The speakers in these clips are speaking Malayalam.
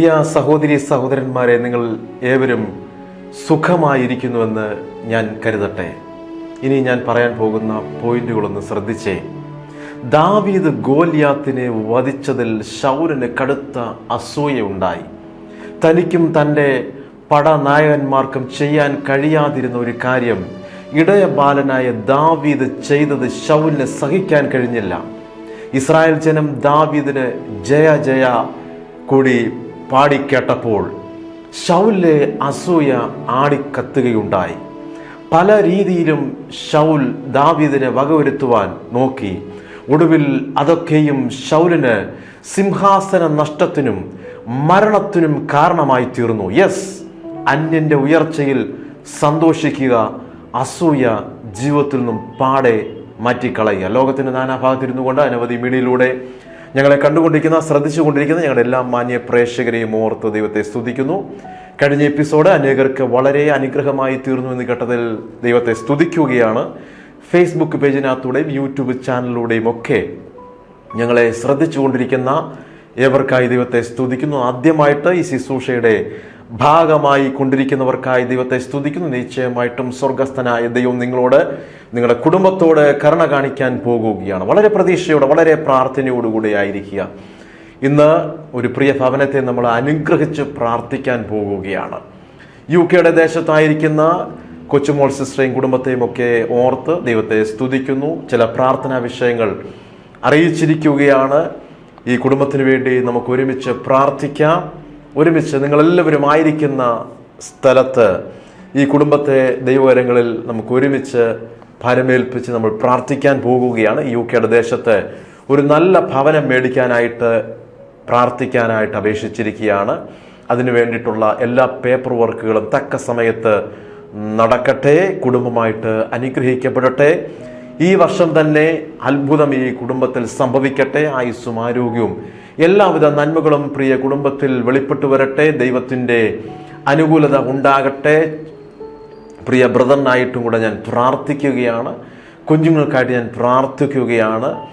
പ്രിയ സഹോദരി സഹോദരന്മാരെ നിങ്ങൾ ഏവരും സുഖമായിരിക്കുന്നുവെന്ന് ഞാൻ കരുതട്ടെ. ഇനി ഞാൻ പറയാൻ പോകുന്ന പോയിന്റുകളൊന്ന് ശ്രദ്ധിച്ചേ. ദാവീദ് ഗോലിയാത്തിനെ വധിച്ചതിൽ ശൗരന് കടുത്ത അസൂയയുണ്ടായി തനിക്കും തന്റെ പടനായകന്മാർക്കും ചെയ്യാൻ കഴിയാതിരുന്ന ഒരു കാര്യം ഇടയ ബാലനായ ദാവീദ് ചെയ്തത് ശൗലിന് സഹിക്കാൻ കഴിഞ്ഞില്ല. ഇസ്രായേൽ ജനം ദാവീദിന് ജയ ജയ കൂടി പാടിക്കേട്ടപ്പോൾ ഷൗലിലെ അസൂയ ആടിക്കത്തുകയുണ്ടായി. പല രീതിയിലും ഷൗൽ ദാവീദിനെ വകവരുത്തുവാൻ നോക്കി. ഒടുവിൽ അതൊക്കെയും ഷൗലിന് സിംഹാസന നഷ്ടത്തിനും മരണത്തിനും കാരണമായി തീർന്നു. യെസ് അന്യന്റെ ഉയർച്ചയിൽ സന്തോഷിക്കുക അസൂയ ജീവിതത്തിൽ നിന്നും പാടെ മാറ്റിക്കളയുക. ലോകത്തിന്റെ നാനാഭാഗത്തിരുന്നു കൊണ്ട് അനവധി മീഡിയയിലൂടെ ഞങ്ങളെ കണ്ടുകൊണ്ടിരിക്കുന്ന ശ്രദ്ധിച്ചുകൊണ്ടിരിക്കുന്ന ഞങ്ങളുടെ എല്ലാ മാന്യ പ്രേക്ഷകരെയും ഓർത്ത് ദൈവത്തെ സ്തുതിക്കുന്നു. കഴിഞ്ഞ എപ്പിസോഡ് അനേകർക്ക് വളരെ അനുഗ്രഹമായി തീർന്നു എന്ന് ഘട്ടത്തിൽ ദൈവത്തെ സ്തുതിക്കുകയാണ്. ഫേസ്ബുക്ക് പേജിനകത്തൂടെയും യൂട്യൂബ് ചാനലിലൂടെയും ഒക്കെ ഞങ്ങളെ ശ്രദ്ധിച്ചുകൊണ്ടിരിക്കുന്ന ഏവർക്കായി ദൈവത്തെ സ്തുതിക്കുന്നു. ആദ്യമായിട്ട് ഈ ശുശ്രൂഷയുടെ ഭാഗമായി കൊണ്ടിരിക്കുന്നവർക്കായി ദൈവത്തെ സ്തുതിക്കുന്നു. നിശ്ചയമായിട്ടും സ്വർഗസ്ഥനായ ദൈവം നിങ്ങളോട് നിങ്ങളുടെ കുടുംബത്തോട് കരുണ കാണിക്കാൻ പോകുകയാണ്. വളരെ പ്രതീക്ഷയോടെ വളരെ പ്രാർത്ഥനയോടുകൂടി ആയിരിക്കുക. ഇന്ന് ഒരു പ്രിയ ഭവനത്തെ നമ്മൾ അനുഗ്രഹിച്ച് പ്രാർത്ഥിക്കാൻ പോകുകയാണ്. യു കെയുടെ ദേശത്തായിരിക്കുന്ന കൊച്ചുമോൾ സിസ്റ്ററേയും കുടുംബത്തെയും ഒക്കെ ഓർത്ത് ദൈവത്തെ സ്തുതിക്കുന്നു. ചില പ്രാർത്ഥനാ വിഷയങ്ങൾ അറിയിച്ചിരിക്കുകയാണ്. ഈ കുടുംബത്തിന് വേണ്ടി നമുക്ക് ഒരുമിച്ച് പ്രാർത്ഥിക്കാം. ഒരുമിച്ച് നിങ്ങളെല്ലാവരും ആയിരിക്കുന്ന സ്ഥലത്ത് ഈ കുടുംബത്തെ ദൈവകരങ്ങളിൽ നമുക്ക് ഒരുമിച്ച് ഭരമേൽപ്പിച്ച് നമ്മൾ പ്രാർത്ഥിക്കാൻ പോകുകയാണ്. യു കെയുടെ ദേശത്ത് ഒരു നല്ല ഭവനം മേടിക്കാനായിട്ട് പ്രാർത്ഥിക്കാനായിട്ട് അപേക്ഷിച്ചിരിക്കുകയാണ്. അതിനു വേണ്ടിയിട്ടുള്ള എല്ലാ പേപ്പർ വർക്കുകളും തക്ക സമയത്ത് നടക്കട്ടെ കുടുംബമായിട്ട് അനുഗ്രഹിക്കപ്പെടട്ടെ. ഈ വർഷം തന്നെ അത്ഭുതം ഈ കുടുംബത്തിൽ സംഭവിക്കട്ടെ. ആയുസ്സും ആരോഗ്യവും എല്ലാവിധ നന്മകളും പ്രിയ കുടുംബത്തിൽ വെളിപ്പെട്ടു വരട്ടെ ദൈവത്തിന്റെ അനുകൂലത ഉണ്ടാകട്ടെ. പ്രിയ ബ്രദറിനായിട്ടും കൂടെ ഞാൻ പ്രാർത്ഥിക്കുകയാണ്. കുഞ്ഞുങ്ങൾക്കായിട്ട് ഞാൻ പ്രാർത്ഥിക്കുകയാണ്.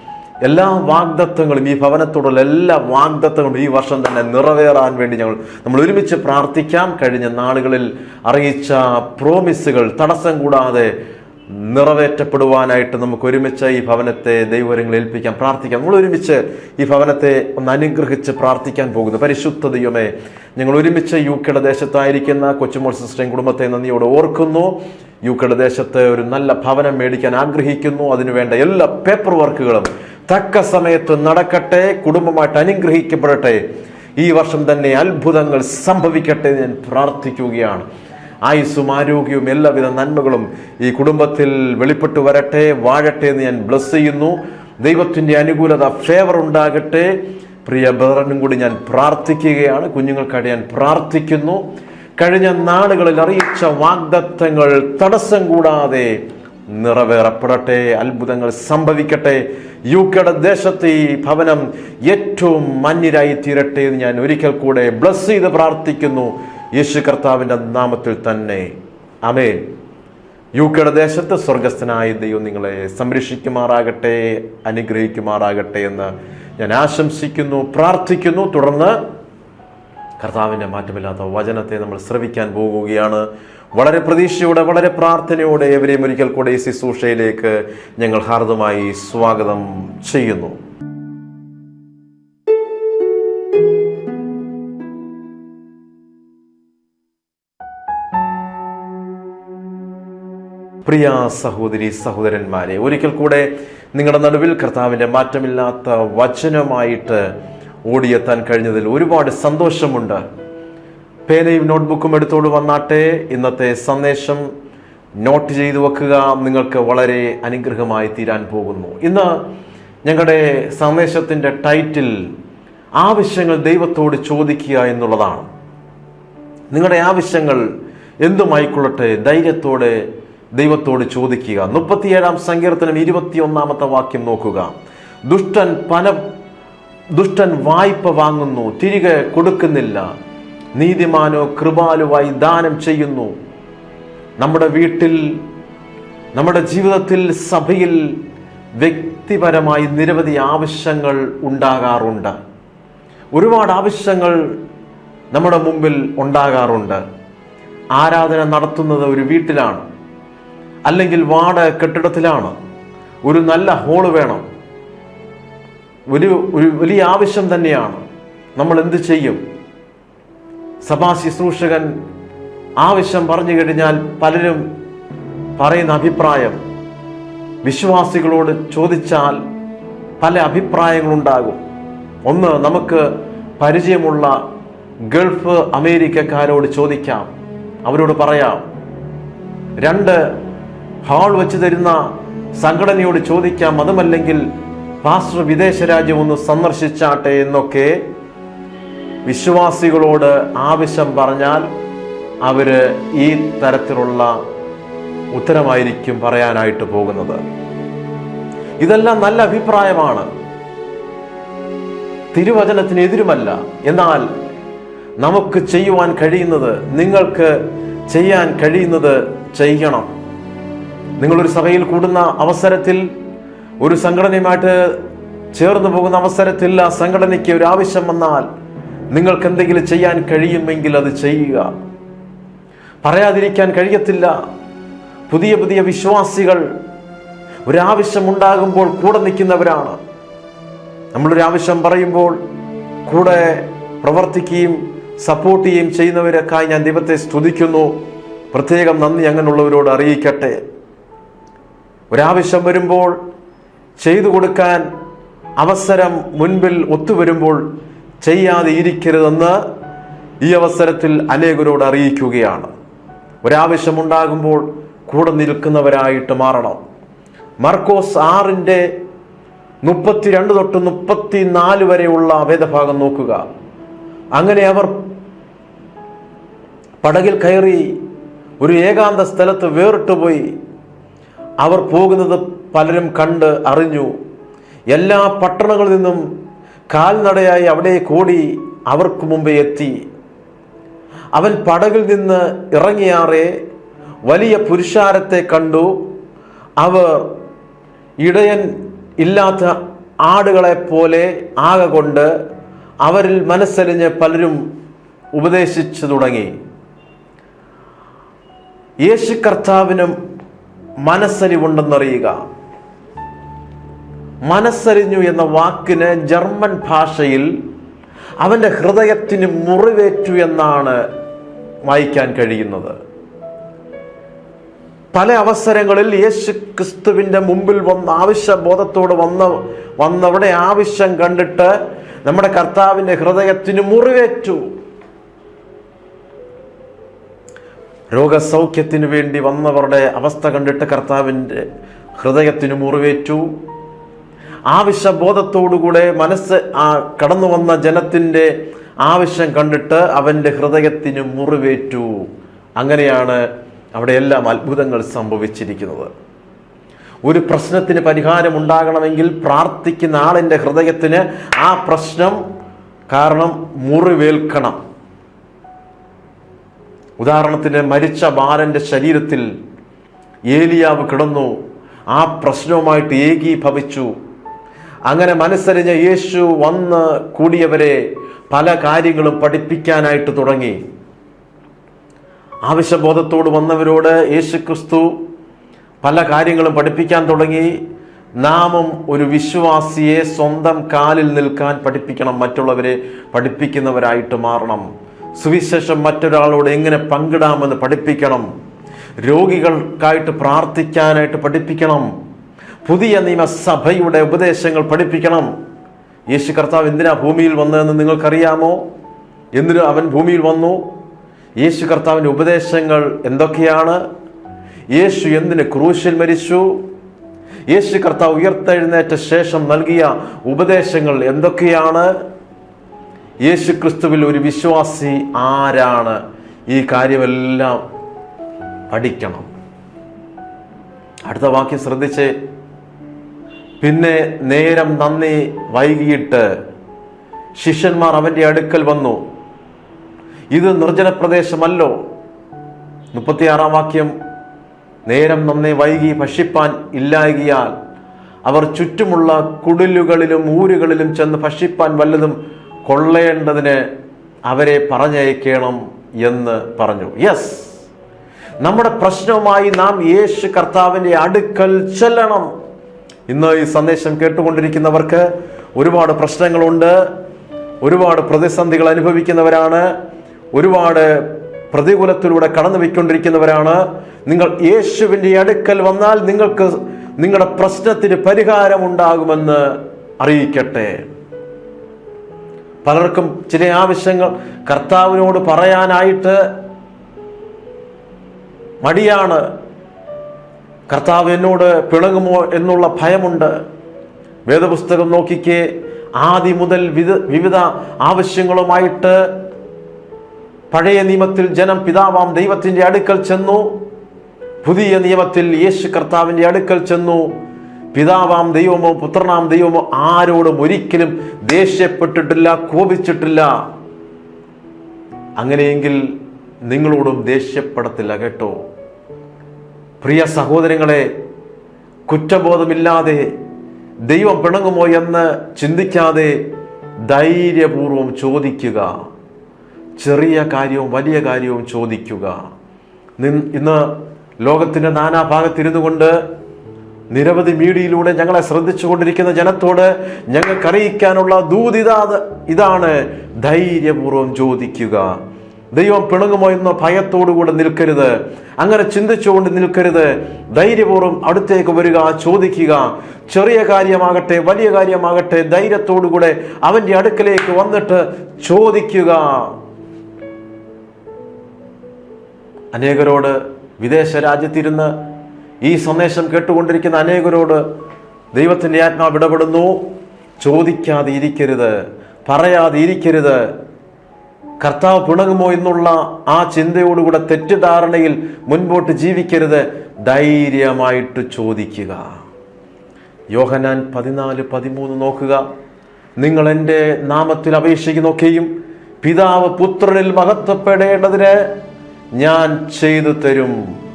എല്ലാ വാഗ്ദത്വങ്ങളും ഈ ഭവനത്തോടുള്ള എല്ലാ വാഗ്ദത്വങ്ങളും ഈ വർഷം തന്നെ നിറവേറാൻ വേണ്ടി ഞങ്ങൾ നമ്മൾ ഒരുമിച്ച് പ്രാർത്ഥിക്കാം. കഴിഞ്ഞ നാളുകളിൽ അറിയിച്ച പ്രോമിസുകൾ തടസ്സം കൂടാതെ നിറവേറ്റപ്പെടുവാനായിട്ട് നമുക്ക് ഒരുമിച്ച് ഈ ഭവനത്തെ ദൈവരങ്ങൾ ഏൽപ്പിക്കാൻ പ്രാർത്ഥിക്കാം. നമ്മൾ ഒരുമിച്ച് ഈ ഭവനത്തെ ഒന്ന് അനുഗ്രഹിച്ച് പ്രാർത്ഥിക്കാൻ പോകുന്നു. പരിശുദ്ധ ദൈവമേ ഞങ്ങൾ ഒരുമിച്ച് യു കെയുടെ ദേശത്തായിരിക്കുന്ന കൊച്ചുമോൾ സിസ്റ്ററിൻ കുടുംബത്തെ നന്ദിയോട് ഓർക്കുന്നു. യു കെയുടെ ദേശത്ത് ഒരു നല്ല ഭവനം മേടിക്കാൻ ആഗ്രഹിക്കുന്നു. അതിനുവേണ്ട എല്ലാ പേപ്പർ വർക്കുകളും തക്ക സമയത്ത് നടക്കട്ടെ കുടുംബമായിട്ട് അനുഗ്രഹിക്കപ്പെടട്ടെ. ഈ വർഷം തന്നെ അത്ഭുതങ്ങൾ സംഭവിക്കട്ടെ ഞാൻ പ്രാർത്ഥിക്കുകയാണ്. ആയുസ്സും ആരോഗ്യവും എല്ലാവിധ നന്മകളും ഈ കുടുംബത്തിൽ വെളിപ്പെട്ടു വരട്ടെ വാഴട്ടെ എന്ന് ഞാൻ ബ്ലസ് ചെയ്യുന്നു. ദൈവത്തിന്റെ അനുകൂലത ഫേവർ ഉണ്ടാകട്ടെ. പ്രിയ ബ്രദറിനും കൂടി ഞാൻ പ്രാർത്ഥിക്കുകയാണ്. കുഞ്ഞുങ്ങൾക്കായിട്ട് ഞാൻ പ്രാർത്ഥിക്കുന്നു. കഴിഞ്ഞ നാളുകളിൽ അറിയിച്ച വാഗ്ദത്തങ്ങൾ തടസ്സം കൂടാതെ നിറവേറപ്പെടട്ടെ അത്ഭുതങ്ങൾ സംഭവിക്കട്ടെ. യു കെയുടെ ദേശത്ത് ഈ ഭവനം ഏറ്റവും മഞ്ഞിരായി തീരട്ടെ എന്ന് ഞാൻ ഒരിക്കൽ കൂടെ ബ്ലസ് ചെയ്ത് പ്രാർത്ഥിക്കുന്നു. യേശു കർത്താവിന്റെ നാമത്തിൽ തന്നെ. അമേൻ യു കെയുടെ ദേശത്ത് സ്വർഗസ്ഥനായ ദൈവം നിങ്ങളെ സംരക്ഷിക്കുമാറാകട്ടെ അനുഗ്രഹിക്കുമാറാകട്ടെ എന്ന് ഞാൻ ആശംസിക്കുന്നു പ്രാർത്ഥിക്കുന്നു. തുടർന്ന് കർത്താവിന്റെ മാറ്റമില്ലാത്ത വചനത്തെ നമ്മൾ ശ്രവിക്കാൻ പോകുകയാണ്. വളരെ പ്രതീക്ഷയോടെ വളരെ പ്രാർത്ഥനയോടെ എവരെയും ഒരിക്കൽ കൂടെ ഈ ശുശ്രൂഷയിലേക്ക് ഞങ്ങൾ ഹാർദമായി സ്വാഗതം ചെയ്യുന്നു. പ്രിയ സഹോദരി സഹോദരന്മാരെ ഒരിക്കൽ കൂടെ നിങ്ങളുടെ നടുവിൽ കർത്താവിന്റെ മാറ്റമില്ലാത്ത വചനമായിട്ട് ഓടിയെത്താൻ കഴിഞ്ഞതിൽ ഒരുപാട് സന്തോഷമുണ്ട്. പേനയും നോട്ട്ബുക്കും എടുത്തോട് വന്നാട്ടെ. ഇന്നത്തെ സന്ദേശം നോട്ട് ചെയ്തു വെക്കുക നിങ്ങൾക്ക് വളരെ അനുഗ്രഹമായി തീരാൻ പോകുന്നു. ഇന്ന് ഞങ്ങളുടെ സന്ദേശത്തിന്റെ ടൈറ്റിൽ ആവശ്യങ്ങൾ ദൈവത്തോട് ചോദിക്കുക എന്നുള്ളതാണ്. നിങ്ങളുടെ ആവശ്യങ്ങൾ എന്തുമായിക്കൊള്ളട്ടെ? ധൈര്യത്തോടെ ദൈവത്തോട് ചോദിക്കുക. മുപ്പത്തിയേഴാം സങ്കീർത്തനം ഇരുപത്തിയൊന്നാമത്തെ വാക്യം നോക്കുക. ദുഷ്ടൻ പന ദുഷ്ടൻ വായ്പ വാങ്ങുന്നു തിരികെ കൊടുക്കുന്നില്ല. നീതിമാനോ കൃപാലുവായി ദാനം ചെയ്യുന്നു. നമ്മുടെ വീട്ടിൽ നമ്മുടെ ജീവിതത്തിൽ സഭയിൽ വ്യക്തിപരമായി നിരവധി ആവശ്യങ്ങൾ ഉണ്ടാകാറുണ്ട്. ഒരുപാട് ആവശ്യങ്ങൾ നമ്മുടെ മുമ്പിൽ ഉണ്ടാകാറുണ്ട്. ആരാധന നടത്തുന്നത് ഒരു വീട്ടിലാണ്. അല്ലെങ്കിൽ വാടക കെട്ടിടത്തിലാണ്. ഒരു നല്ല ഹോൾ വേണം. ഒരു ഒരു വലിയ ആവശ്യം തന്നെയാണ്. നമ്മൾ എന്ത് ചെയ്യും? സഭാ ശുശ്രൂഷകൻ ആവശ്യം പറഞ്ഞു കഴിഞ്ഞാൽ പലരും പറയുന്ന അഭിപ്രായം വിശ്വാസികളോട് ചോദിച്ചാൽ പല അഭിപ്രായങ്ങളുണ്ടാകും. ഒന്ന് നമുക്ക് പരിചയമുള്ള ഗൾഫ് അമേരിക്കക്കാരോട് ചോദിക്കാം. അവരോട് പറയാം. രണ്ട് ഹാൾ വെച്ച് തരുന്ന സംഘടനയോട് ചോദിക്കാം അതുമല്ലെങ്കിൽ പാസ്റ്റർ വിദേശ രാജ്യം ഒന്ന് സന്ദർശിച്ചാട്ടെ എന്നൊക്കെ വിശ്വാസികളോട് ആവശ്യം പറഞ്ഞാൽ അവർ ഈ തരത്തിലുള്ള ഉത്തരമായിരിക്കും പറയാനായിട്ട് പോകുന്നത്. ഇതെല്ലാം നല്ല അഭിപ്രായമാണ്. തിരുവചനത്തിന് എതിരുമല്ല. എന്നാൽ നമുക്ക് ചെയ്യുവാൻ കഴിയുന്നത് നിങ്ങൾക്ക് ചെയ്യാൻ കഴിയുന്നത് ചെയ്യണം. നിങ്ങളൊരു സഭയിൽ കൂടുന്ന അവസരത്തിൽ ഒരു സംഘടനയുമായിട്ട് ചേർന്ന് പോകുന്ന അവസരത്തിൽ ആ സംഘടനയ്ക്ക് ഒരു ആവശ്യം വന്നാൽ നിങ്ങൾക്ക് എന്തെങ്കിലും ചെയ്യാൻ കഴിയുമെങ്കിൽ അത് ചെയ്യുക. പറയാതിരിക്കാൻ കഴിയത്തില്ല. പുതിയ പുതിയ വിശ്വാസികൾ ഒരാവശ്യമുണ്ടാകുമ്പോൾ കൂടെ നിൽക്കുന്നവരാണ്. നമ്മളൊരു ആവശ്യം പറയുമ്പോൾ കൂടെ പ്രവർത്തിക്കുകയും സപ്പോർട്ട് ചെയ്യുകയും ചെയ്യുന്നവരൊക്കെ ഞാൻ ദൈവത്തെ സ്തുതിക്കുന്നു. പ്രത്യേകം നന്ദി അങ്ങനെയുള്ളവരോട് അറിയിക്കട്ടെ. ഒരാവശ്യം വരുമ്പോൾ ചെയ്തു കൊടുക്കാൻ അവസരം മുൻപിൽ ഒത്തുവരുമ്പോൾ ചെയ്യാതെ ഇരിക്കരുതെന്ന് ഈ അവസരത്തിൽ അനേകരോട് അറിയിക്കുകയാണ്. ഒരാവശ്യമുണ്ടാകുമ്പോൾ കൂടെ നിൽക്കുന്നവരായിട്ട് മാറണം. മർക്കോസ് ആറിന്റെ മുപ്പത്തിരണ്ട് തൊട്ട് മുപ്പത്തി നാല് വരെയുള്ള വേദഭാഗം നോക്കുക. അങ്ങനെ അവർ പടകിൽ കയറി ഒരു ഏകാന്ത സ്ഥലത്ത് വേറിട്ട് പോയി അവർ പോകുന്നത് പലരും കണ്ട് അറിഞ്ഞു. എല്ലാ പട്ടണങ്ങളിൽ നിന്നും കാൽനടയായി അവിടെ കൂടി അവർക്ക് മുമ്പേ എത്തി. അവൻ പടകിൽ നിന്ന് ഇറങ്ങിയാറെ വലിയ പുരുഷാരത്തെ കണ്ടു. അവർ ഇടയൻ ഇല്ലാത്ത ആടുകളെ പോലെ ആകെ കൊണ്ട് അവരിൽ മനസ്സലിഞ്ഞ് പലരും ഉപദേശിച്ചു തുടങ്ങി. യേശു കർത്താവിനും മനസ്സലിവുണ്ടെന്നറിയുക മനസ്സരിഞ്ഞു എന്ന വാക്കിന് ജർമ്മൻ ഭാഷയിൽ അവന്റെ ഹൃദയത്തിന് മുറിവേറ്റു എന്നാണ് വായിക്കാൻ കഴിയുന്നത്. പല അവസരങ്ങളിൽ യേശു ക്രിസ്തുവിന്റെ മുമ്പിൽ വന്ന ആവശ്യബോധത്തോട് വന്ന വന്നവിടെ ആവശ്യം കണ്ടിട്ട് നമ്മുടെ കർത്താവിന്റെ ഹൃദയത്തിന് മുറിവേറ്റു. രോഗസൗഖ്യത്തിന് വേണ്ടി വന്നവരുടെ അവസ്ഥ കണ്ടിട്ട് കർത്താവിന്റെ ഹൃദയത്തിന് മുറിവേറ്റു. ആവശ്യബോധത്തോടുകൂടെ മനസ്സ് ആ കടന്നു വന്ന ജനത്തിന്റെ ആവശ്യം കണ്ടിട്ട് അവന്റെ ഹൃദയത്തിന് മുറിവേറ്റു. അങ്ങനെയാണ് അവിടെയെല്ലാം അത്ഭുതങ്ങൾ സംഭവിച്ചിരിക്കുന്നത്. ഒരു പ്രശ്നത്തിന് പരിഹാരം ഉണ്ടാകണമെങ്കിൽ പ്രാർത്ഥിക്കുന്ന ആളിന്റെ ഹൃദയത്തിന് ആ പ്രശ്നം കാരണം മുറിവേൽക്കണം. ഉദാഹരണത്തിന് മരിച്ച ബാലന്റെ ശരീരത്തിൽ ഏലിയാവ് കിടന്നു. ആ പ്രശ്നവുമായിട്ട് ഏകീഭവിച്ചു. അങ്ങനെ മനസ്സറിഞ്ഞ യേശു വന്ന് കൂടിയവരെ പല കാര്യങ്ങളും പഠിപ്പിക്കാനായിട്ട് തുടങ്ങി. ആവശ്യബോധത്തോട് വന്നവരോട് യേശു ക്രിസ്തു പല കാര്യങ്ങളും പഠിപ്പിക്കാൻ തുടങ്ങി. നാമും ഒരു വിശ്വാസിയെ സ്വന്തം കാലിൽ നിൽക്കാൻ പഠിപ്പിക്കണം. മറ്റുള്ളവരെ പഠിപ്പിക്കുന്നവരായിട്ട് മാറണം. സുവിശേഷം മറ്റൊരാളോട് എങ്ങനെ പങ്കിടാമെന്ന് പഠിപ്പിക്കണം? രോഗികൾക്കായിട്ട് പ്രാർത്ഥിക്കാനായിട്ട് പഠിപ്പിക്കണം. പുതിയ നിയമസഭയുടെ ഉപദേശങ്ങൾ പഠിപ്പിക്കണം. യേശു കർത്താവ് എന്തിനാ ഭൂമിയിൽ വന്നതെന്ന് നിങ്ങൾക്കറിയാമോ? എന്തിനു അവൻ ഭൂമിയിൽ വന്നു. യേശു കർത്താവിന്റെ ഉപദേശങ്ങൾ എന്തൊക്കെയാണ്? യേശു എന്തിന് ക്രൂശിൽ മരിച്ചു? യേശു കർത്താവ് ഉയർത്തെഴുന്നേറ്റ ശേഷം നൽകിയ ഉപദേശങ്ങൾ എന്തൊക്കെയാണ്? യേശു ക്രിസ്തുവിൽ ഒരു വിശ്വാസി ആരാണ്? ഈ കാര്യമെല്ലാം പഠിക്കണം. അടുത്ത വാക്യം ശ്രദ്ധിച്ച് പിന്നെ നേരം നന്ദി വൈകിയിട്ട് ശിഷ്യന്മാർ അവന്റെ അടുക്കൽ വന്നു. ഇത് നിർജന പ്രദേശമല്ലോ മുപ്പത്തിയാറാം വാക്യം നേരം നന്നേ വൈകി ഭക്ഷിപ്പാൻ ഇല്ലായകിയാൽ അവർ ചുറ്റുമുള്ള കുടിലുകളിലും ഊരുകളിലും ചെന്ന് ഭക്ഷിപ്പാൻ വല്ലതും കൊള്ളേണ്ടതിന് അവരെ പറഞ്ഞയക്കണം എന്ന് പറഞ്ഞു. യെസ് നമ്മുടെ പ്രശ്നവുമായി നാം യേശു കർത്താവിന്റെ അടുക്കൽ ചെല്ലണം. ഇന്ന് ഈ സന്ദേശം കേട്ടുകൊണ്ടിരിക്കുന്നവർക്ക് ഒരുപാട് പ്രശ്നങ്ങളുണ്ട്. ഒരുപാട് പ്രതിസന്ധികൾ അനുഭവിക്കുന്നവരാണ്. ഒരുപാട് പ്രതികൂലത്തിലൂടെ കടന്നു പോയിക്കൊണ്ടിരിക്കുന്നവരാണ്. നിങ്ങൾ യേശുവിന്റെ അടുക്കൽ വന്നാൽ നിങ്ങൾക്ക് നിങ്ങളുടെ പ്രശ്നത്തിന് പരിഹാരമുണ്ടാകുമെന്ന് അറിയിക്കട്ടെ. പലർക്കും ചില ആവശ്യങ്ങൾ കർത്താവിനോട് പറയാനായിട്ട് മടിയാണ്. കർത്താവ് എന്നോട് പിണങ്ങുമോ എന്നുള്ള ഭയമുണ്ട്. വേദപുസ്തകം നോക്കിക്കേ ആദി മുതൽ വിധ വിവിധ ആവശ്യങ്ങളുമായിട്ട് പഴയ നിയമത്തിൽ ജനം പിതാവാം ദൈവത്തിന്റെ അടുക്കൽ ചെന്നു. പുതിയ നിയമത്തിൽ യേശു കർത്താവിന്റെ അടുക്കൽ ചെന്നു. പിതാവാം ദൈവമോ പുത്രനാം ദൈവമോ ആരോടും ഒരിക്കലും ദേഷ്യപ്പെട്ടിട്ടില്ല കോപിച്ചിട്ടില്ല. അങ്ങനെയെങ്കിൽ നിങ്ങളോടും ദേഷ്യപ്പെടത്തില്ല കേട്ടോ. പ്രിയ സഹോദരങ്ങളെ കുറ്റബോധമില്ലാതെ ദൈവം പിണങ്ങുമോ എന്ന് ചിന്തിക്കാതെ ധൈര്യപൂർവം ചോദിക്കുക. ചെറിയ കാര്യവും വലിയ കാര്യവും ചോദിക്കുക. ഇന്ന് ലോകത്തിന്റെ നാനാഭാഗത്തിരുന്നു കൊണ്ട് നിരവധി മീഡിയയിലൂടെ ഞങ്ങളെ ശ്രദ്ധിച്ചുകൊണ്ടിരിക്കുന്ന ജനത്തോട് ഞങ്ങൾക്ക് അറിയിക്കാനുള്ള ദൂതിതാ ഇതാണ്. ധൈര്യപൂർവം ചോദിക്കുക. ദൈവം പിണങ്ങുമോ എന്ന ഭയത്തോടുകൂടെ നിൽക്കരുത്. അങ്ങനെ ചിന്തിച്ചുകൊണ്ട് നിൽക്കരുത്. ധൈര്യപൂർവം അടുത്തേക്ക് വരിക ചോദിക്കുക. ചെറിയ കാര്യമാകട്ടെ വലിയ കാര്യമാകട്ടെ ധൈര്യത്തോടുകൂടെ അവന്റെ അടുക്കലേക്ക് വന്നിട്ട് ചോദിക്കുക. അനേകരോട് വിദേശ രാജ്യത്തിരുന്ന് ഈ സന്ദേശം കേട്ടുകൊണ്ടിരിക്കുന്ന അനേകരോട് ദൈവത്തിന്റെ ആത്മാവ് ഇടപെടുന്നു ചോദിക്കാതെ ഇരിക്കരുത് പറയാതെ ഇരിക്കരുത് കർത്താവ് പിണങ്ങുമോ എന്നുള്ള ആ ചിന്തയോടുകൂടെ തെറ്റിദ്ധാരണയിൽ മുൻപോട്ട് ജീവിക്കരുത്. ധൈര്യമായിട്ട് ചോദിക്കുക. യോഹനാൻ പതിനാല് പതിമൂന്ന് നോക്കുക. നിങ്ങൾ എന്റെ നാമത്തിൽ അപേക്ഷിക്കുന്നൊക്കെയും പിതാവ് പുത്രനിൽ മഹത്വപ്പെടേണ്ടതിന് ഞാൻ ചെയ്തു തരും.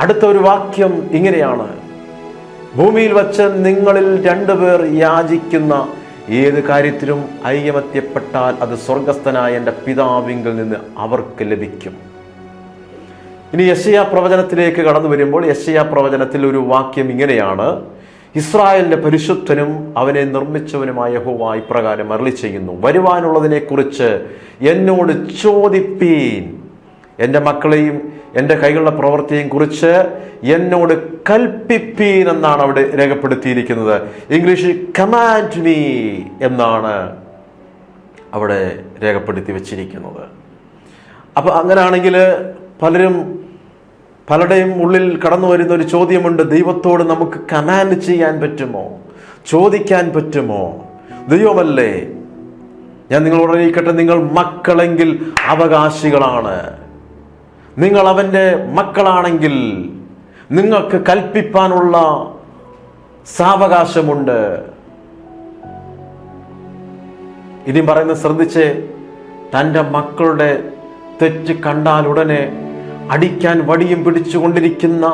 അടുത്ത ഒരു വാക്യം ഇങ്ങനെയാണ്. ഭൂമിയിൽ വച്ച് നിങ്ങളിൽ രണ്ടുപേർ യാചിക്കുന്ന ഏത് കാര്യത്തിലും ഐകമത്യപ്പെട്ടാൽ അത് സ്വർഗസ്ഥനായ എന്റെ പിതാവിങ്കിൽ നിന്ന് അവർക്ക് ലഭിക്കും. ഇനി യശയാ പ്രവചനത്തിലേക്ക് കടന്നു വരുമ്പോൾ യശയാ പ്രവചനത്തിൽ ഒരു വാക്യം ഇങ്ങനെയാണ്. ഇസ്രായേലിന്റെ പരിശുദ്ധനും അവനെ നിർമ്മിച്ചവനുമായ യഹോവ ഇപ്രകാരം അരളി ചെയ്യുന്നു. വരുവാനുള്ളതിനെക്കുറിച്ച് എന്നോട് ചോദിപ്പീൻ. എന്റെ മക്കളെയും എന്റെ കൈകളുടെ പ്രവൃത്തിയും കുറിച്ച് എന്നോട് കൽപ്പിപ്പീൻ എന്നാണ് അവിടെ രേഖപ്പെടുത്തിയിരിക്കുന്നത്. ഇംഗ്ലീഷിൽ കമാൻഡ് മീ എന്നാണ് അവിടെ രേഖപ്പെടുത്തി വച്ചിരിക്കുന്നത്. അപ്പോൾ അങ്ങനെയാണെങ്കിൽ പലരും പലരുടെയും ഉള്ളിൽ കടന്നു വരുന്ന ഒരു ചോദ്യമുണ്ട്. ദൈവത്തോട് നമുക്ക് കമാൻഡ് ചെയ്യാൻ പറ്റുമോ? ചോദിക്കാൻ പറ്റുമോ? ദൈവമല്ലേ? ഞാൻ നിങ്ങളോട് അറിയിക്കട്ടെ നിങ്ങൾ മക്കളെങ്കിൽ അവകാശികളാണ്. നിങ്ങൾ അവന്റെ മക്കളാണെങ്കിൽ നിങ്ങൾക്ക് കൽപ്പിപ്പാനുള്ള സാവകാശമുണ്ട്. ഇനി പറയുന്ന ശ്രദ്ധിച്ച് തന്റെ മക്കളുടെ തെറ്റ് കണ്ടാൽ ഉടനെ അടിക്കാൻ വടിയും പിടിച്ചുകൊണ്ടിരിക്കുന്ന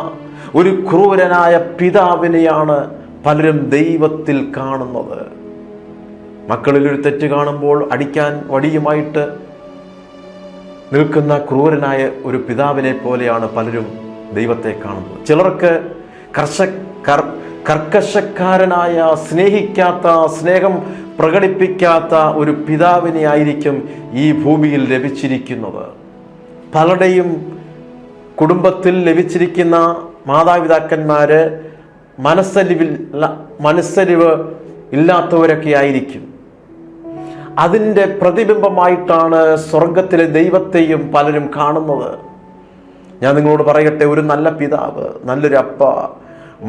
ഒരു ക്രൂരനായ പിതാവിനെയാണ് പലരും ദൈവത്തിൽ കാണുന്നത്. മക്കളിൽ ഒരു തെറ്റ് കാണുമ്പോൾ അടിക്കാൻ വടിയുമായിട്ട് നിൽക്കുന്ന ക്രൂരനായ ഒരു പിതാവിനെ പോലെയാണ് പലരും ദൈവത്തെ കാണുന്നത്. ചിലർക്ക് കർഷ കർ കർക്കശക്കാരനായ സ്നേഹിക്കാത്ത സ്നേഹം പ്രകടിപ്പിക്കാത്ത ഒരു പിതാവിനെ ആയിരിക്കും ഈ ഭൂമിയിൽ ലഭിച്ചിരിക്കുന്നത്. പലരുടെയും കുടുംബത്തിൽ ലഭിച്ചിരിക്കുന്ന മാതാപിതാക്കന്മാര് മനസ്സലിവിൽ മനസ്സലിവ് ഇല്ലാത്തവരൊക്കെ ആയിരിക്കും. അതിന്റെ പ്രതിബിംബമായിട്ടാണ് സ്വർഗത്തിലെ ദൈവത്തെയും പലരും കാണുന്നത്. ഞാൻ നിങ്ങളോട് പറയട്ടെ ഒരു നല്ല പിതാവ് നല്ലൊരു അപ്പ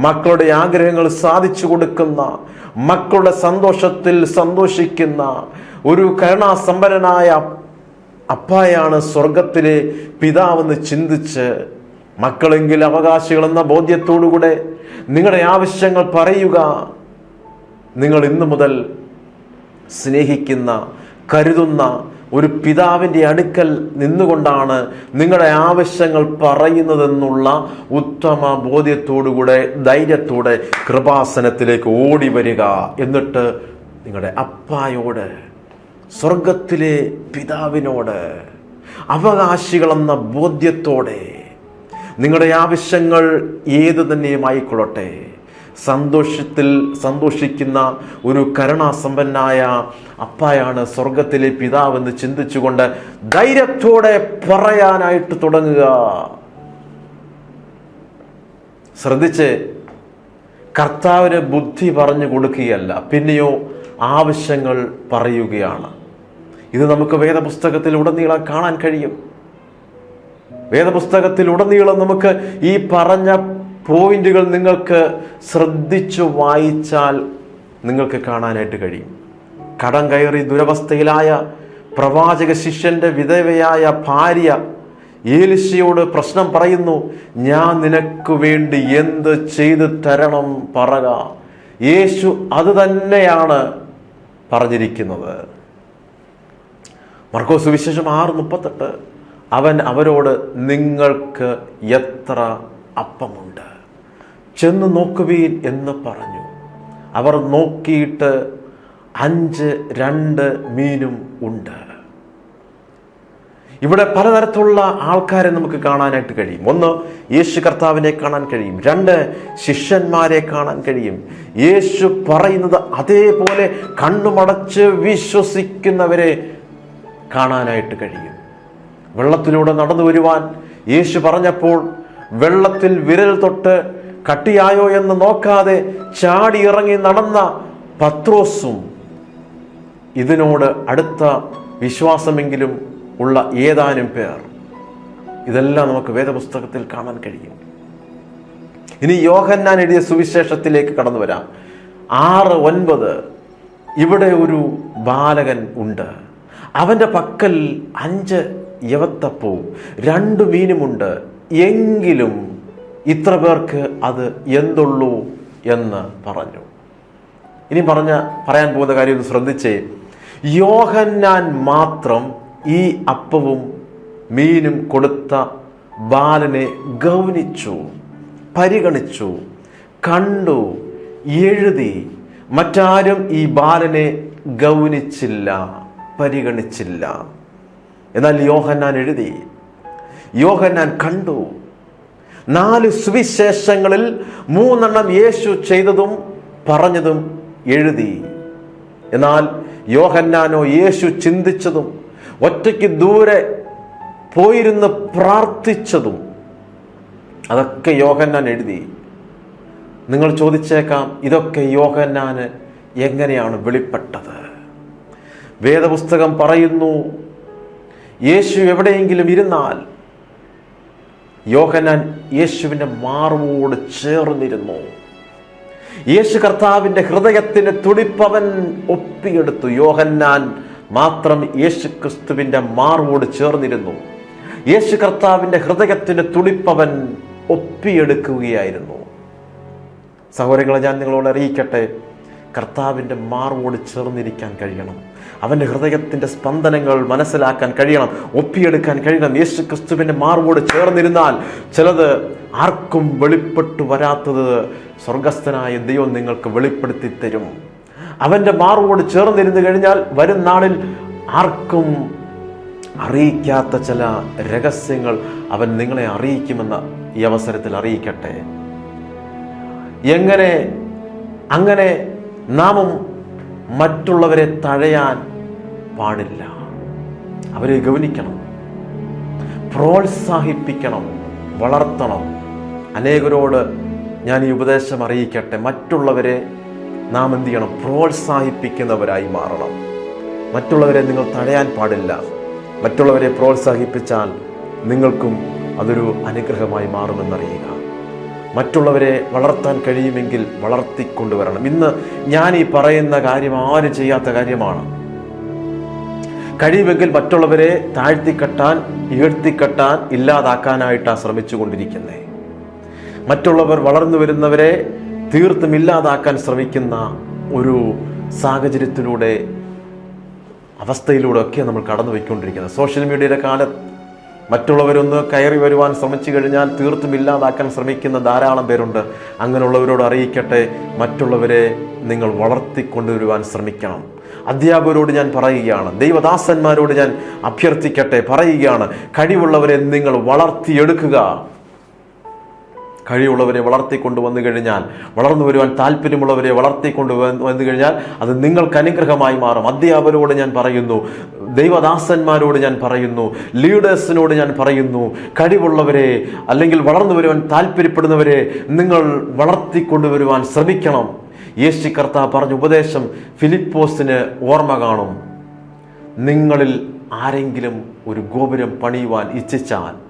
മക്കളുടെ ആഗ്രഹങ്ങൾ സാധിച്ചു കൊടുക്കുന്ന മക്കളുടെ സന്തോഷത്തിൽ സന്തോഷിക്കുന്ന ഒരു കരുണാസമ്പന്നനായ അപ്പായാണ് സ്വർഗത്തിലെ പിതാവെന്ന് ചിന്തിച്ച് മക്കളെങ്കിൽ അവകാശികളെന്ന ബോധ്യത്തോടുകൂടെ നിങ്ങളുടെ ആവശ്യങ്ങൾ പറയുക. നിങ്ങൾ ഇന്നു മുതൽ സ്നേഹിക്കുന്ന കരുതുന്ന ഒരു പിതാവിന്റെ അടുക്കൽ നിന്നുകൊണ്ടാണ് നിങ്ങളുടെ ആവശ്യങ്ങൾ പറയുന്നതെന്നുള്ള ഉത്തമ ബോധ്യത്തോടുകൂടെ ധൈര്യത്തോടെ കൃപാസനത്തിലേക്ക് ഓടി വരിക. എന്നിട്ട് നിങ്ങളുടെ അപ്പായോട് സ്വർഗത്തിലെ പിതാവിനോട് അവകാശികളെന്ന ബോധ്യത്തോടെ നിങ്ങളുടെ ആവശ്യങ്ങൾ ഏതു തന്നെയുമായിക്കൊള്ളട്ടെ സന്തോഷത്തിൽ സന്തോഷിക്കുന്ന ഒരു കരുണാസമ്പന്നായ അപ്പായാണ് സ്വർഗത്തിലെ പിതാവെന്ന് ചിന്തിച്ചുകൊണ്ട് ധൈര്യത്തോടെ പറയാനായിട്ട് തുടങ്ങുക. ശ്രദ്ധിച്ച് കർത്താവിന് ബുദ്ധി പറഞ്ഞു കൊടുക്കുകയല്ല പിന്നെയോ ആവശ്യങ്ങൾ പറയുകയാണ്. ഇത് നമുക്ക് വേദപുസ്തകത്തിൽ ഉടനീളം കാണാൻ കഴിയും. വേദപുസ്തകത്തിൽ ഉടനീളം നമുക്ക് ഈ പറഞ്ഞ പോയിന്റുകൾ നിങ്ങൾക്ക് ശ്രദ്ധിച്ചു വായിച്ചാൽ നിങ്ങൾക്ക് കാണാനായിട്ട് കഴിയും. കടം കയറി ദുരവസ്ഥയിലായ പ്രവാചക ശിഷ്യന്റെ വിധവയായ ഭാര്യ ഏലിശയോട് പ്രശ്നം പറയുന്നു ഞാൻ നിനക്ക് വേണ്ടി എന്ത് ചെയ്തു തരണം പറക. യേശു അത് തന്നെയാണ് പറഞ്ഞിരിക്കുന്നത്. മർക്കോസ് വിശേഷം ആറ് മുപ്പത്തെട്ട്. അവൻ അവരോട് നിങ്ങൾക്ക് എത്ര അപ്പമുണ്ട്? ചെന്ന് നോക്കുവീൻ എന്ന് പറഞ്ഞു. അവർ നോക്കിയിട്ട് അഞ്ച് രണ്ട് മീനും ഉണ്ട്. ഇവിടെ പലതരത്തിലുള്ള ആൾക്കാരെ നമുക്ക് കാണാനായിട്ട് കഴിയും. ഒന്ന് യേശു കർത്താവിനെ കാണാൻ കഴിയും. രണ്ട് ശിഷ്യന്മാരെ കാണാൻ കഴിയും. യേശു പറയുന്നത് അതേപോലെ കണ്ണുമടച്ച് വിശ്വസിക്കുന്നവരെ കാണാനായിട്ട് കഴിയും. വെള്ളത്തിലൂടെ നടന്നു വരുവാൻ യേശു പറഞ്ഞപ്പോൾ വെള്ളത്തിൽ വിരൽ തൊട്ട് കട്ടിയായോ എന്ന് നോക്കാതെ ചാടി ഇറങ്ങി നടന്ന പത്രോസും ഇതിനോട് അടുത്ത വിശ്വാസമെങ്കിലും ഉള്ള ഏതാനും പേർ. ഇതെല്ലാം നമുക്ക് വേദപുസ്തകത്തിൽ കാണാൻ കഴിയും. ഇനി യോഹന്നാൻ എഴുതിയ സുവിശേഷത്തിലേക്ക് കടന്നു വരാം. ആറ് ഒൻപത് ഇവിടെ ഒരു ബാലകൻ ഉണ്ട്. അവന്റെ പക്കൽ അഞ്ച് യവത്തപ്പവും രണ്ട് മീനുമുണ്ട്. എങ്കിലും ഇത്ര പേർക്ക് അത് എന്തുള്ളൂ എന്ന് പറഞ്ഞു. ഇനി പറഞ്ഞ പറയാൻ പോകുന്ന കാര്യം ഒന്ന് ശ്രദ്ധിച്ചേ. യോഹന്നാൻ മാത്രം ഈ അപ്പവും മീനും കൊടുത്ത ബാലനെ ഗൗനിച്ചു പരിഗണിച്ചു കണ്ടു എഴുതി. മറ്റാരും ഈ ബാലനെ ഗൗനിച്ചില്ല പരിഗണിച്ചില്ല. എന്നാൽ യോഹന്നാൻ എഴുതി. യോഹന്നാൻ കണ്ടു. നാല് സുവിശേഷങ്ങളിൽ മൂന്നെണ്ണം യേശു ചെയ്തതും പറഞ്ഞതും എഴുതി. എന്നാൽ യോഹന്നാനോ യേശു ചിന്തിച്ചതും ഒറ്റയ്ക്ക് ദൂരെ പോയിരുന്ന് പ്രാർത്ഥിച്ചതും അതൊക്കെ യോഹന്നാൻ എഴുതി. നിങ്ങൾ ചോദിച്ചേക്കാം ഇതൊക്കെ യോഹന്നാന് എങ്ങനെയാണ് വെളിപ്പെട്ടത്? വേദപുസ്തകം പറയുന്നു യേശു എവിടെയെങ്കിലും ഇരുന്നാൽ യോഹന്നാൻ യേശുവിന്റെ മാർവോട് ചേർന്നിരുന്നു. യേശു കർത്താവിന്റെ ഹൃദയത്തിന്റെ തുടിപ്പവൻ ഒപ്പിയെടുത്തു. യോഹന്നാൻ മാത്രം യേശു ക്രിസ്തുവിന്റെ മാർവോട് ചേർന്നിരുന്നു. യേശു കർത്താവിന്റെ ഹൃദയത്തിന്റെ തുടിപ്പവൻ ഒപ്പിയെടുക്കുകയായിരുന്നു. സഹോദരങ്ങളെ ഞാൻ നിങ്ങളോട് അറിയിക്കട്ടെ. കർത്താവിന്റെ മാർവോട് ചേർന്നിരിക്കാൻ കഴിയണം. അവന്റെ ഹൃദയത്തിന്റെ സ്പന്ദനങ്ങൾ മനസ്സിലാക്കാൻ കഴിയണം. ഒപ്പിയെടുക്കാൻ കഴിയണം. യേശു ക്രിസ്തുവിന്റെ മാർവോട് ചേർന്നിരുന്നാൽ ചിലത് ആർക്കും വെളിപ്പെട്ടു വരാത്തത് സ്വർഗസ്ഥനായ ദൈവം നിങ്ങൾക്ക് വെളിപ്പെടുത്തി തരും. അവന്റെ മാർവോട് ചേർന്നിരുന്നു കഴിഞ്ഞാൽ വരും നാളിൽ ആർക്കും അറിയിക്കാത്ത ചില രഹസ്യങ്ങൾ അവൻ നിങ്ങളെ അറിയിക്കുമെന്ന ഈ അവസരത്തിൽ അറിയിക്കട്ടെ. എങ്ങനെ അങ്ങനെ നാമും മറ്റുള്ളവരെ തഴയാൻ പാടില്ല. അവരെ ഗവനിക്കണം പ്രോത്സാഹിപ്പിക്കണം വളർത്തണം. അനേകരോട് ഞാൻ ഈ ഉപദേശം അറിയിക്കട്ടെ. മറ്റുള്ളവരെ നാം എന്ത് ചെയ്യണം? പ്രോത്സാഹിപ്പിക്കുന്നവരായി മാറണം. മറ്റുള്ളവരെ നിങ്ങൾ തടയാൻ പാടില്ല. മറ്റുള്ളവരെ പ്രോത്സാഹിപ്പിച്ചാൽ നിങ്ങൾക്കും അതൊരു അനുഗ്രഹമായി മാറുമെന്നറിയുക. മറ്റുള്ളവരെ വളർത്താൻ കഴിയുമെങ്കിൽ വളർത്തിക്കൊണ്ടുവരണം. ഇന്ന് ഞാൻ ഈ പറയുന്ന കാര്യം ആരും ചെയ്യാത്ത കാര്യമാണ്. കഴിയുമെങ്കിൽ മറ്റുള്ളവരെ താഴ്ത്തിക്കെട്ടാൻ ഉയർത്തിക്കെട്ടാൻ ഇല്ലാതാക്കാനായിട്ടാണ് ശ്രമിച്ചുകൊണ്ടിരിക്കുന്നത് മറ്റുള്ളവർ വളർന്നു വരുന്നവരെ തീർത്തും ഇല്ലാതാക്കാൻ ശ്രമിക്കുന്ന ഒരു സാഹചര്യത്തിലൂടെ അവസ്ഥയിലൂടെ ഒക്കെ നമ്മൾ കടന്നു പോയിക്കൊണ്ടിരിക്കുന്നത് സോഷ്യൽ മീഡിയയുടെ കാല മറ്റുള്ളവരൊന്ന് കയറി വരുവാൻ ശ്രമിച്ചു കഴിഞ്ഞാൽ തീർത്തും ഇല്ലാതാക്കാൻ ശ്രമിക്കുന്ന ധാരാളം പേരുണ്ട്. അങ്ങനെയുള്ളവരോട് അറിയിക്കട്ടെ മറ്റുള്ളവരെ നിങ്ങൾ വളർത്തിക്കൊണ്ടുവരുവാൻ ശ്രമിക്കണം. അധ്യാപകരോട് ഞാൻ പറയുകയാണ് ദൈവദാസന്മാരോട് ഞാൻ അഭ്യർത്ഥിക്കട്ടെ പറയുകയാണ് കഴിവുള്ളവരെ നിങ്ങൾ വളർത്തിയെടുക്കുക. കഴിവുള്ളവരെ വളർത്തിക്കൊണ്ട് വന്നു കഴിഞ്ഞാൽ വളർന്നു വരുവാൻ താല്പര്യമുള്ളവരെ വളർത്തിക്കൊണ്ട് വന്നു കഴിഞ്ഞാൽ അത് നിങ്ങൾക്ക് അനുഗ്രഹമായി മാറും. അധ്യാപകരോട് ഞാൻ പറയുന്നു ദൈവദാസന്മാരോട് ഞാൻ പറയുന്നു ലീഡേഴ്സിനോട് ഞാൻ പറയുന്നു കഴിവുള്ളവരെ അല്ലെങ്കിൽ വളർന്നു വരുവാൻ താല്പര്യപ്പെടുന്നവരെ നിങ്ങൾ വളർത്തിക്കൊണ്ടുവരുവാൻ ശ്രമിക്കണം. യേശു കർത്താവ് പറഞ്ഞ ഉപദേശം ഫിലിപ്പോസിന് ഓർമ്മ കാണും. നിങ്ങളിൽ ആരെങ്കിലും ഒരു ഗോപുരം പണിയുവാൻ ഇച്ഛിച്ചാൽ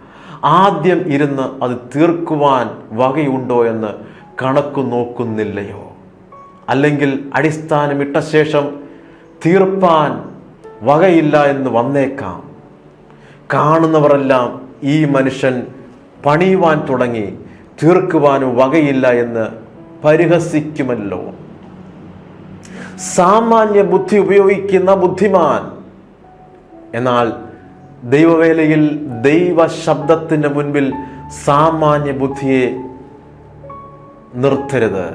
ആദ്യം ഇരുന്ന് അത് തീർക്കുവാൻ വകയുണ്ടോ എന്ന് കണക്ക് നോക്കുന്നില്ലയോ? അല്ലെങ്കിൽ അടിസ്ഥാനമിട്ട ശേഷം തീർപ്പാൻ വകയില്ല എന്ന് വന്നേക്കാം. കാണുന്നവരെല്ലാം ഈ മനുഷ്യൻ പണിയുവാൻ തുടങ്ങി തീർക്കുവാനും വകയില്ല എന്ന് പരിഹസിക്കുമല്ലോ. സാമാന്യ ബുദ്ധി ഉപയോഗിക്കുന്ന ബുദ്ധിമാൻ. എന്നാൽ ദൈവവേലയിൽ ദൈവ ശബ്ദത്തിന്റെ മുൻപിൽ സാമാന്യ ബുദ്ധിയെ നിർത്തരുത്.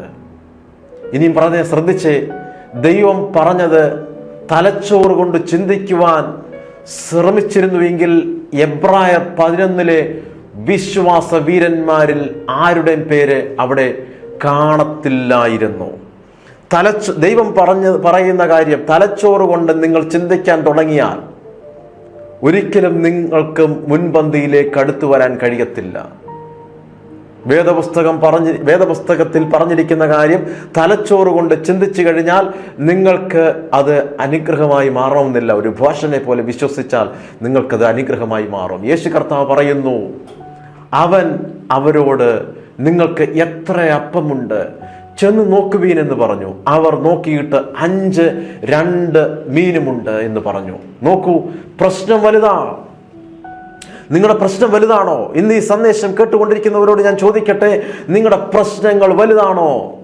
ഇനിയും പറഞ്ഞ ശ്രദ്ധിച്ച് ദൈവം പറഞ്ഞത് തലച്ചോറ് കൊണ്ട് ചിന്തിക്കുവാൻ ശ്രമിച്ചിരുന്നുവെങ്കിൽ എബ്രായർ പതിനൊന്നിലെ വിശ്വാസ വീരന്മാരിൽ ആരുടെയും പേര് അവിടെ കാണത്തില്ലായിരുന്നു. തലച്ചോ ദൈവം പറഞ്ഞ് പറയുന്ന കാര്യം തലച്ചോറ് കൊണ്ട് നിങ്ങൾ ചിന്തിക്കാൻ തുടങ്ങിയാൽ ഒരിക്കലും നിങ്ങൾക്ക് മുൻപന്തിയിലേക്ക് അടുത്തു വരാൻ കഴിയത്തില്ല. വേദപുസ്തകം പറഞ്ഞ് വേദപുസ്തകത്തിൽ പറഞ്ഞിരിക്കുന്ന കാര്യം തലച്ചോറ് കൊണ്ട് ചിന്തിച്ചു കഴിഞ്ഞാൽ നിങ്ങൾക്ക് അത് അനുഗ്രഹമായി മാറണമെന്നില്ല. ഒരു ഭാഷനെ പോലെ വിശ്വസിച്ചാൽ നിങ്ങൾക്കത് അനുഗ്രഹമായി മാറും. യേശു കർത്താവ് പറയുന്നു അവൻ അവരോട് നിങ്ങൾക്ക് എത്ര അപ്പമുണ്ട് ചെന്ന് നോക്കുവീൻ എന്ന് പറഞ്ഞു. അവർ നോക്കിയിട്ട് അഞ്ച് രണ്ട് മീനുമുണ്ട് എന്ന് പറഞ്ഞു. നോക്കൂ പ്രശ്നം വലുതാണ്. നിങ്ങളുടെ പ്രശ്നം വലുതാണോ? ഇന്ന് ഈ സന്ദേശം കേട്ടുകൊണ്ടിരിക്കുന്നവരോട് ഞാൻ ചോദിക്കട്ടെ നിങ്ങളുടെ പ്രശ്നങ്ങൾ വലുതാണോ?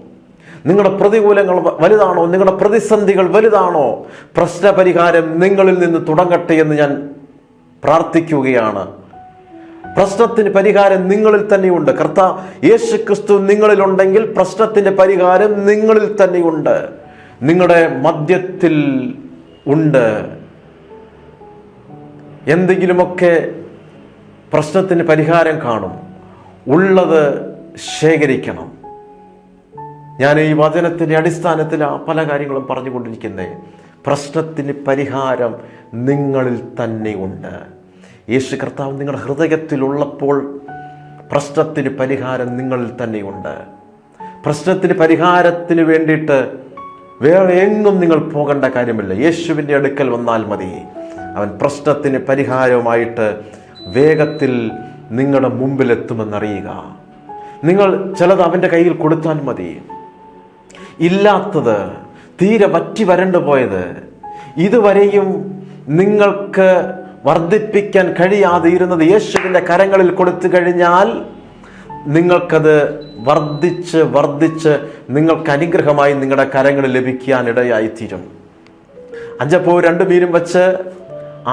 നിങ്ങളുടെ പ്രതികൂലങ്ങൾ വലുതാണോ? നിങ്ങളുടെ പ്രതിസന്ധികൾ വലുതാണോ? പ്രശ്നപരിഹാരം നിങ്ങളിൽ നിന്ന് തുടങ്ങട്ടെ എന്ന് ഞാൻ പ്രാർത്ഥിക്കുകയാണ്. പ്രശ്നത്തിന് പരിഹാരം നിങ്ങളിൽ തന്നെയുണ്ട്. കർത്ത യേശു ക്രിസ്തു നിങ്ങളിലുണ്ടെങ്കിൽ പ്രശ്നത്തിന്റെ പരിഹാരം നിങ്ങളിൽ തന്നെയുണ്ട്. നിങ്ങളുടെ മദ്യത്തിൽ ഉണ്ട്. എന്തെങ്കിലുമൊക്കെ പ്രശ്നത്തിന് പരിഹാരം കാണും. ഉള്ളത് ശേഖരിക്കണം. ഞാൻ ഈ വചനത്തിന്റെ അടിസ്ഥാനത്തിൽ പല കാര്യങ്ങളും പറഞ്ഞുകൊണ്ടിരിക്കുന്നത് പ്രശ്നത്തിന് പരിഹാരം നിങ്ങളിൽ തന്നെ ഉണ്ട് യേശു കർത്താവ് നിങ്ങളുടെ ഹൃദയത്തിലുള്ളപ്പോൾ പ്രശ്നത്തിന് പരിഹാരം നിങ്ങളിൽ തന്നെയുണ്ട്. പ്രശ്നത്തിന് പരിഹാരത്തിന് വേണ്ടിയിട്ട് വേറെ എങ്ങും നിങ്ങൾ പോകേണ്ട കാര്യമില്ല. യേശുവിന്റെ അടുക്കൽ വന്നാൽ മതി. അവൻ പ്രശ്നത്തിന് പരിഹാരവുമായിട്ട് വേഗത്തിൽ നിങ്ങളുടെ മുമ്പിലെത്തുമെന്നറിയുക. നിങ്ങൾ ചിലത് അവന്റെ കയ്യിൽ കൊടുത്താൽ മതി. ഇല്ലാത്തത് തീരെ വറ്റി വരണ്ടു പോയത്. ഇതുവരെയും നിങ്ങൾക്ക് വർദ്ധിപ്പിക്കാൻ കഴിയാതെ ഇരുന്നത് യേശുവിന്റെ കരങ്ങളിൽ കൊടുത്തു കഴിഞ്ഞാൽ നിങ്ങൾക്കത് വർദ്ധിച്ച് വർദ്ധിച്ച് നിങ്ങൾക്ക് അനുഗ്രഹമായി നിങ്ങളുടെ കരങ്ങളിൽ ലഭിക്കാൻ ഇടയായിത്തീരും അഞ്ചപ്പോ രണ്ട് മീനും വച്ച്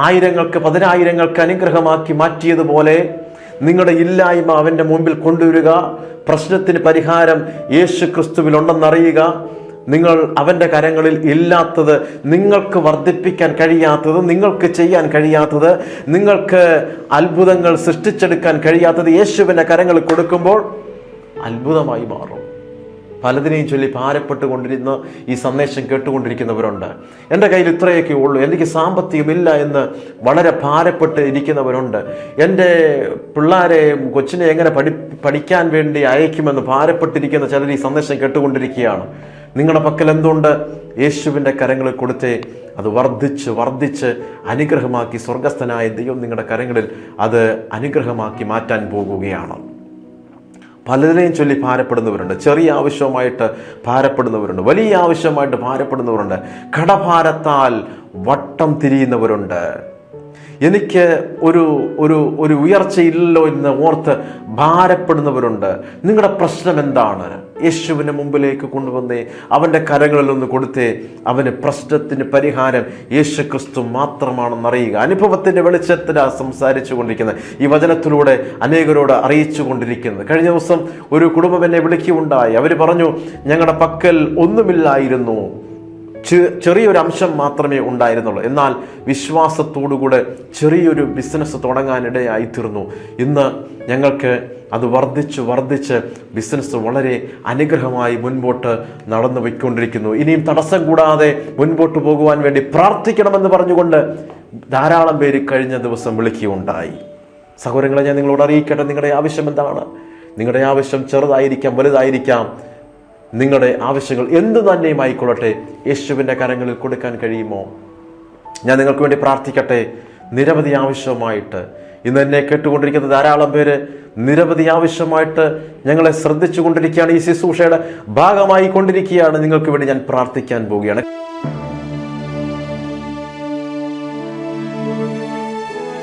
ആയിരങ്ങൾക്ക് പതിനായിരങ്ങൾക്ക് അനുഗ്രഹമാക്കി മാറ്റിയതുപോലെ നിങ്ങളുടെ ഇല്ലായ്മ അവന്റെ മുമ്പിൽ കൊണ്ടുവരിക പ്രശ്നത്തിന് പരിഹാരം യേശു ക്രിസ്തുവിൽ ഉണ്ടെന്നറിയുക നിങ്ങൾ അവന്റെ കരങ്ങളിൽ ഇല്ലാത്തത് നിങ്ങൾക്ക് വർദ്ധിപ്പിക്കാൻ കഴിയാത്തത് നിങ്ങൾക്ക് ചെയ്യാൻ കഴിയാത്തത് നിങ്ങൾക്ക് അത്ഭുതങ്ങൾ സൃഷ്ടിച്ചെടുക്കാൻ കഴിയാത്തത് യേശുവിന്റെ കരങ്ങൾ കൊടുക്കുമ്പോൾ അത്ഭുതമായി മാറും. പലതിനെയും ചൊല്ലി ഭാരപ്പെട്ടുകൊണ്ടിരുന്ന ഈ സന്ദേശം കേട്ടുകൊണ്ടിരിക്കുന്നവരുണ്ട്. എന്റെ കയ്യിൽ ഇത്രയൊക്കെ ഉള്ളൂ. എനിക്ക് സാമ്പത്തികമില്ല എന്ന് വളരെ ഭാരപ്പെട്ട് ഇരിക്കുന്നവരുണ്ട്. എന്റെ പിള്ളേരെ കൊച്ചിനെ എങ്ങനെ പഠി പഠിക്കാൻ വേണ്ടി അയക്കുമെന്ന് ഭാരപ്പെട്ടിരിക്കുന്ന ചിലർ ഈ സന്ദേശം കേട്ടുകൊണ്ടിരിക്കുകയാണ്. നിങ്ങളുടെ പക്കൽ എന്തുണ്ട്? യേശുവിന്റെ കരങ്ങളിൽ കൊടുത്തേ അത് വർദ്ധിച്ച് വർദ്ധിച്ച് അനുഗ്രഹമാക്കി സ്വർഗസ്ഥനായ ദൈവം നിങ്ങളുടെ കരങ്ങളിൽ അത് അനുഗ്രഹമാക്കി മാറ്റാൻ പോകുകയാണ്. പലതിനെയും ചൊല്ലി ഭാരപ്പെടുന്നവരുണ്ട്. ചെറിയ ആവശ്യമായിട്ട് ഭാരപ്പെടുന്നവരുണ്ട്. വലിയ ആവശ്യമായിട്ട് ഭാരപ്പെടുന്നവരുണ്ട്. കടഭാരത്താൽ വട്ടം തിരിയുന്നവരുണ്ട്. എനിക്ക് ഒരു ഒരു ഒരു ഉയർച്ചയില്ലല്ലോ എന്ന് ഓർത്ത് ഭാരപ്പെടുന്നവരുണ്ട്. നിങ്ങളുടെ പ്രശ്നം എന്താണ്? യേശുവിന്റെ മുമ്പിലേക്ക് കൊണ്ടുവന്നേ. അവന്റെ കരങ്ങളിൽ ഒന്ന് കൊടുത്തേ. അവന് പ്രശ്നത്തിന് പരിഹാരം യേശു ക്രിസ്തു മാത്രമാണെന്ന് അറിയുക അനുഭവത്തിന്റെ വെളിച്ചത്തിലാണ് സംസാരിച്ചു കൊണ്ടിരിക്കുന്നത്. ഈ വചനത്തിലൂടെ അനേകരോട് അറിയിച്ചു കൊണ്ടിരിക്കുന്നത് കഴിഞ്ഞ ദിവസം ഒരു കുടുംബം എന്നെ വിളിക്കുകയുണ്ടായി. അവർ പറഞ്ഞു ഞങ്ങളുടെ പക്കൽ ഒന്നുമില്ലായിരുന്നു. ചെറിയൊരു അംശം മാത്രമേ ഉണ്ടായിരുന്നുള്ളൂ. എന്നാൽ വിശ്വാസത്തോടുകൂടെ ചെറിയൊരു ബിസിനസ് തുടങ്ങാനിടയായി തീർന്നു ഇന്ന് ഞങ്ങൾക്ക് അത് വർദ്ധിച്ച് വർദ്ധിച്ച് ബിസിനസ് വളരെ അനുഗ്രഹമായി മുൻപോട്ട് നടന്നു പോയിക്കൊണ്ടിരിക്കുന്നു. ഇനിയും തടസ്സം കൂടാതെ മുൻപോട്ട് പോകുവാൻ വേണ്ടി പ്രാർത്ഥിക്കണമെന്ന് പറഞ്ഞുകൊണ്ട് ധാരാളം പേര് കഴിഞ്ഞ ദിവസം വിളിക്കുകയുണ്ടായി. സഹോദരങ്ങളെ ഞാൻ നിങ്ങളോട് അറിയിക്കട്ടെ. നിങ്ങളുടെ ആവശ്യം എന്താണ്? നിങ്ങളുടെ ആവശ്യം ചെറുതായിരിക്കാം വലുതായിരിക്കാം. നിങ്ങളുടെ ആവശ്യങ്ങൾ എന്ത് തന്നെയും ആയിക്കൊള്ളട്ടെ യേശുവിന്റെ കരങ്ങളിൽ കൊടുക്കാൻ കഴിയുമോ? ഞാൻ നിങ്ങൾക്ക് വേണ്ടി പ്രാർത്ഥിക്കട്ടെ. നിരവധി ആവശ്യമായിട്ട് ഇന്ന് എന്നെ കേട്ടുകൊണ്ടിരിക്കുന്ന ധാരാളം പേര് നിരവധി ആവശ്യമായിട്ട് ഞങ്ങളെ ശ്രദ്ധിച്ചു കൊണ്ടിരിക്കുകയാണ് ഈ ശുശ്രൂഷയുടെ ഭാഗമായി കൊണ്ടിരിക്കുകയാണ്. നിങ്ങൾക്ക് വേണ്ടി ഞാൻ പ്രാർത്ഥിക്കാൻ പോവുകയാണ്.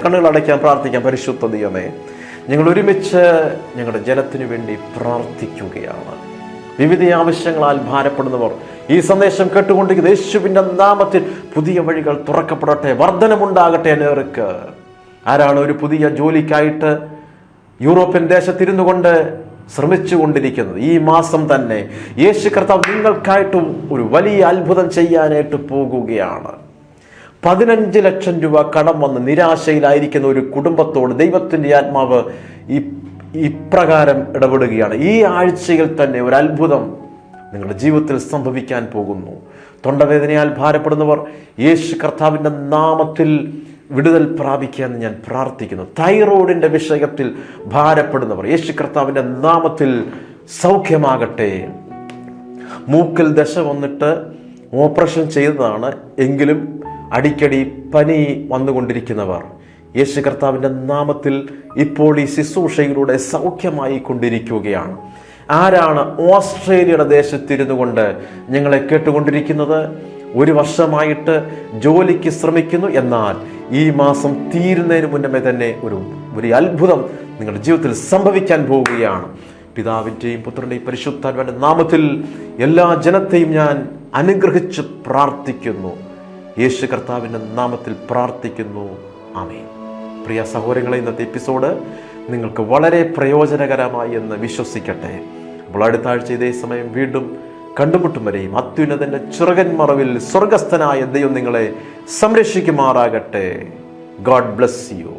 കണ്ണുകൾ അടയ്ക്കാൻ പ്രാർത്ഥിക്കാം. പരിശുദ്ധ ദൈവമേ ഞങ്ങൾ ഒരുമിച്ച് ഞങ്ങളുടെ ജനത്തിനു വേണ്ടി പ്രാർത്ഥിക്കുകയാണ്. വിവിധ ആവശ്യങ്ങളാൽ ഭാരപ്പെടുന്നവർ ഈ സന്ദേശം കേട്ടുകൊണ്ടിരിക്കുന്ന യേശുവിന്റെ നാമത്തിൽ പുതിയ വഴികൾ തുറക്കപ്പെടട്ടെ വർധനമുണ്ടാകട്ടെ അനേർക്ക് ആരാണ് ഒരു പുതിയ ജോലിക്കായിട്ട് യൂറോപ്യൻ ദേശത്തിരുന്നു കൊണ്ട് ശ്രമിച്ചു കൊണ്ടിരിക്കുന്നത് ഈ മാസം തന്നെ യേശു കർത്താവ് നിങ്ങൾക്കായിട്ടും ഒരു വലിയ അത്ഭുതം ചെയ്യാനായിട്ട് പോകുകയാണ്. പതിനഞ്ച് ലക്ഷം രൂപ കടം വന്ന് നിരാശയിലായിരിക്കുന്ന ഒരു കുടുംബത്തോട് ദൈവത്തിന്റെ ആത്മാവ് ഈ ഇപ്രകാരം ഇടപെടുകയാണ്. ഈ ആഴ്ചയിൽ തന്നെ ഒരു അത്ഭുതം നിങ്ങളുടെ ജീവിതത്തിൽ സംഭവിക്കാൻ പോകുന്നു. തൊണ്ടവേദനയാൽ ഭാരപ്പെടുന്നവർ യേശു കർത്താവിന്റെ നാമത്തിൽ വിടുതൽ പ്രാപിക്കാൻ ഞാൻ പ്രാർത്ഥിക്കുന്നു. തൈറോയിഡിന്റെ വിഷയത്തിൽ ഭാരപ്പെടുന്നവർ യേശു കർത്താവിന്റെ നാമത്തിൽ സൗഖ്യമാകട്ടെ. മൂക്കിൽ ദശ വന്നിട്ട് ഓപ്പറേഷൻ ചെയ്തതാണ്. എങ്കിലും അടിക്കടി പനി വന്നുകൊണ്ടിരിക്കുന്നവർ യേശു കർത്താവിന്റെ നാമത്തിൽ ഇപ്പോൾ ഈ ശുശ്രൂഷയിലൂടെ സൗഖ്യമായി കൊണ്ടിരിക്കുകയാണ്. ആരാണ് ഓസ്ട്രേലിയയുടെ ദേശത്തിരുന്നു കൊണ്ട് ഞങ്ങളെ കേട്ടുകൊണ്ടിരിക്കുന്നത്? ഒരു വർഷമായിട്ട് ജോലിക്ക് ശ്രമിക്കുന്നു എന്നാൽ ഈ മാസം തീരുന്നതിന് മുന്നമേ തന്നെ ഒരു ഒരു അത്ഭുതം നിങ്ങളുടെ ജീവിതത്തിൽ സംഭവിക്കാൻ പോവുകയാണ്. പിതാവിന്റെയും പുത്രന്റെയും പരിശുദ്ധാത്മാവിന്റെ നാമത്തിൽ എല്ലാ ജനത്തെയും ഞാൻ അനുഗ്രഹിച്ച് പ്രാർത്ഥിക്കുന്നു. യേശു കർത്താവിന്റെ നാമത്തിൽ പ്രാർത്ഥിക്കുന്നു. ആമേൻ. പ്രിയ സഹോദരങ്ങളെ ഇന്നത്തെ എപ്പിസോഡ് നിങ്ങൾക്ക് വളരെ പ്രയോജനകരമായി എന്ന് വിശ്വസിക്കട്ടെ. അപ്പോൾ അടുത്ത ആഴ്ച ഇതേ സമയം വീണ്ടും കണ്ടുമുട്ടും വരെയും. അത്യുന്നതന്റെ ചിറകൻ മറവിൽ സ്വർഗസ്ഥനായ ദൈവം നിങ്ങളെ സംരക്ഷിക്കുമാറാകട്ടെ. God bless you